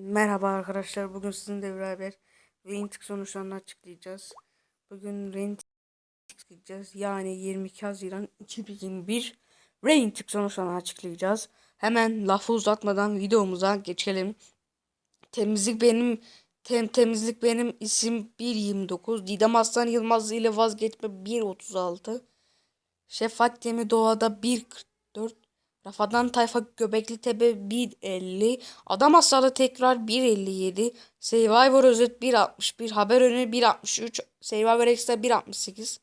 Merhaba arkadaşlar. Bugün sizinle beraber Rentik sonuçlarını açıklayacağız. Bugün Rentik açıklayacağız. Yani 22 Haziran 2021 Rentik sonuçlarını açıklayacağız. Hemen lafı uzatmadan videomuza geçelim. Temizlik benim tem, temizlik benim isim 1.29. Didem Aslan Yılmaz ile vazgeçme 1.36. Şefat Yemi Doğa'da 1.44. Rafadan Tayfa Göbekli Tepe 1.50. Adam Aslanı tekrar 1.57. Survivor Özet 1.61. Haber Önü 1.63. Survivor Extra 1.68.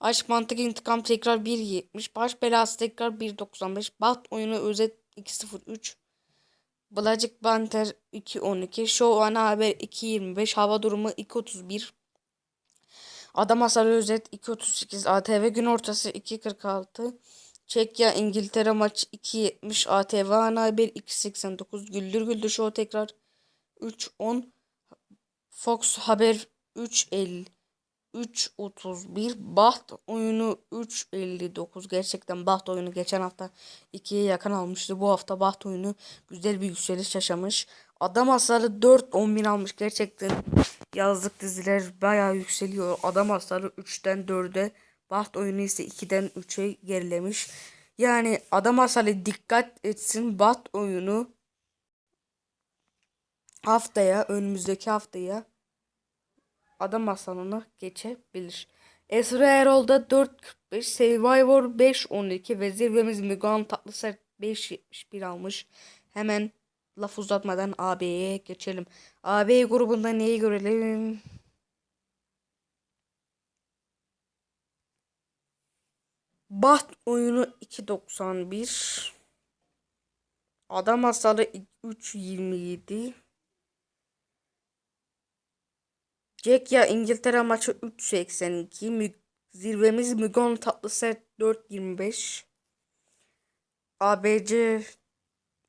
Aşk Mantık İntikam tekrar 1.70. Baş Belası tekrar 1.95. Bat Oyunu Özet 2.03. Blacık Banter 2.12. Show Ana Haber 2.25. Hava Durumu 2.31. Adam Hasarı Özet 2.38. ATV Gün Ortası 2.46. Çekya İngiltere maçı 2.70. ATV Ana Haber 2.89. Güldür Güldür Show tekrar 3.10. Fox Haber 3.50. 3.31 Baht oyunu 3.59 gerçekten Baht oyunu geçen hafta 2'ye yakın almıştı bu hafta Baht oyunu güzel bir yükseliş yaşamış Adam hasarı 4.11 almış gerçekten yazlık diziler bayağı yükseliyor Adam hasarı 3'ten 4'e Baht oyunu ise 2'den 3'e gerilemiş yani adam hasarı dikkat etsin Baht oyunu haftaya önümüzdeki haftaya adam aslanına geçebilir. Esra Erol'da 4.45, Survivor 5.12 ve zirvemiz Mügan Tatlısert 5.71 almış. Hemen laf uzatmadan AB'ye geçelim. AB grubunda neyi görelim? Baht oyunu 2.91 Adam hasarı 3.27 Jack ya İngiltere maçı 3.82. Mü zirvemiz Mügon Tatlıset 4.25. ABC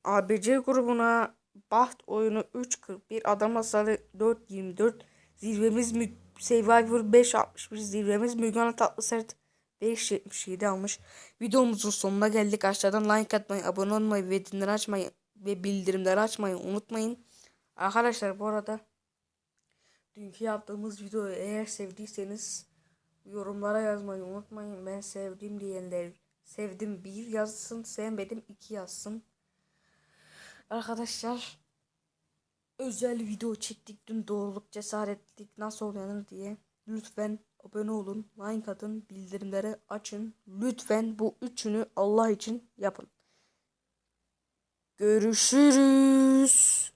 ABC grubuna Baht oyunu 3.41. Adam hasarı 4.24. Zirvemiz Mü Survivor 5.61. Zirvemiz Mügon Tatlıset 5.77 almış. Videomuzun sonuna geldik. Aşağıdan like atmayı, abone olmayı ve dinleri açmayı ve bildirimleri açmayı unutmayın. Arkadaşlar bu arada Dünkü yaptığımız videoyu eğer sevdiyseniz yorumlara yazmayı unutmayın. Ben sevdim diyenler sevdim bir yazsın, sevmedim iki yazsın. Arkadaşlar özel video çektik dün doğruluk cesaretlik nasıl oynanır diye. Lütfen abone olun, like atın, bildirimleri açın. Lütfen bu üçünü Allah için yapın. Görüşürüz.